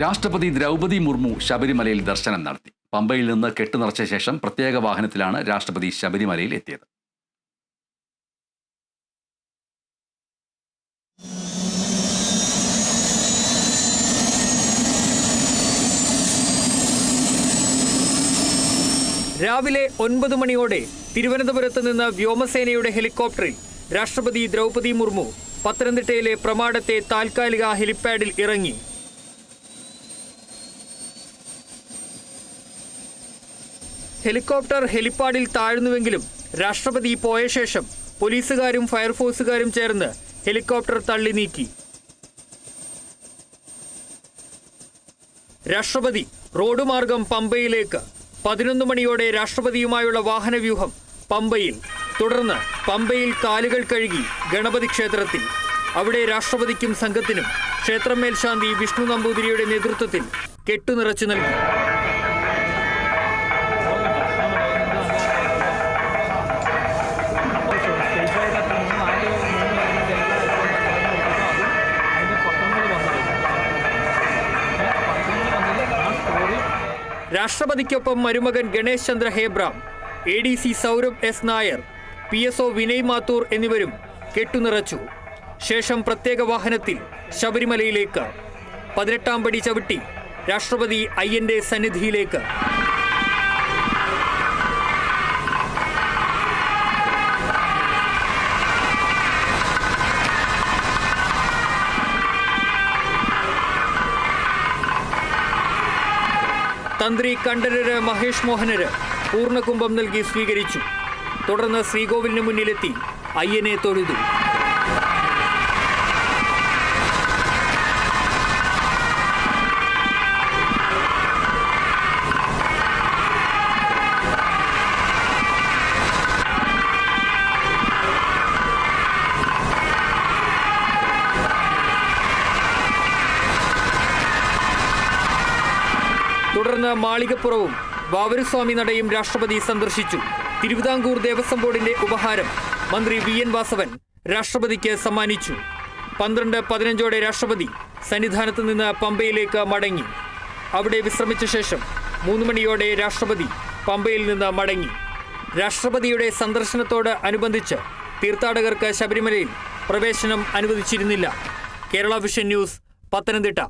രാഷ്ട്രപതി ദ്രൗപതി മുർമു ശബരിമലയിൽ ദർശനം നടത്തി. പമ്പയിൽ നിന്ന് കെട്ടുനിറച്ച ശേഷം പ്രത്യേക വാഹനത്തിലാണ് രാഷ്ട്രപതി ശബരിമലയിൽ എത്തിയത്. രാവിലെ ഒൻപത് മണിയോടെ തിരുവനന്തപുരത്ത് നിന്ന് വ്യോമസേനയുടെ ഹെലികോപ്റ്ററിൽ രാഷ്ട്രപതി ദ്രൗപതി മുർമു പത്തനംതിട്ടയിലെ പ്രമാടത്തെ താൽക്കാലിക ഹെലിപ്പാഡിൽ ഇറങ്ങി. ഹെലികോപ്റ്റർ ഹെലിപ്പാഡിൽ താഴ്ന്നുവെങ്കിലും രാഷ്ട്രപതി പോയ ശേഷം പോലീസുകാരും ഫയർഫോഴ്സുകാരും ചേർന്ന് ഹെലികോപ്റ്റർ തള്ളി നീക്കി. രാഷ്ട്രപതി റോഡ് മാർഗം പമ്പയിലേക്ക് പതിനൊന്ന് മണിയോടെ രാഷ്ട്രപതിയുമായുള്ള വാഹനവ്യൂഹം പമ്പയിൽ. തുടർന്ന് പമ്പയിൽ കാലുകൾ കഴുകി ഗണപതി ക്ഷേത്രത്തിൽ. അവിടെ രാഷ്ട്രപതിക്കും സംഘത്തിനും ക്ഷേത്രം മേൽശാന്തി വിഷ്ണു നമ്പൂതിരിയുടെ നേതൃത്വത്തിൽ കെട്ടുനിറച്ചു നൽകി. രാഷ്ട്രപതിക്കൊപ്പം മരുമകൻ Ganesh Chandra Hebram A D C Saurabh S Nair P S O Vinay Mathur എന്നിവരും കെട്ടുനിറച്ചു. ശേഷം പ്രത്യേക വാഹനത്തിൽ ശബരിമലയിലേക്ക്. പതിനെട്ടാം പടി ചവിട്ടി രാഷ്ട്രപതി അയ്യന്റെ സന്നിധിയിലേക്ക്. തന്ത്രി കണ്ഠരര് മഹേഷ് മോഹനര് പൂർണകുംഭം നൽകി സ്വീകരിച്ചു. തുടർന്ന് ശ്രീകോവിലിന് മുന്നിലെത്തി. അയ്യനെ തൊഴുതു. തുടർന്ന് മാളികപ്പുറവും വാവരുസ്വാമി നടയും രാഷ്ട്രപതി സന്ദർശിച്ചു. തിരുവിതാംകൂർ ദേവസ്വം ബോർഡിന്റെ ഉപഹാരം മന്ത്രി വി എൻ വാസവൻ രാഷ്ട്രപതിക്ക് സമ്മാനിച്ചു. പന്ത്രണ്ട് പതിനഞ്ചോടെ രാഷ്ട്രപതി സന്നിധാനത്ത് നിന്ന് പമ്പയിലേക്ക് മടങ്ങി. അവിടെ വിശ്രമിച്ച ശേഷം മൂന്ന് മണിയോടെ രാഷ്ട്രപതി പമ്പയിൽ നിന്ന് മടങ്ങി. രാഷ്ട്രപതിയുടെ സന്ദർശനത്തോട് അനുബന്ധിച്ച് തീർത്ഥാടകർക്ക് ശബരിമലയിൽ പ്രവേശനം അനുവദിച്ചിരുന്നില്ല. Kerala vision news Pathanamthitta.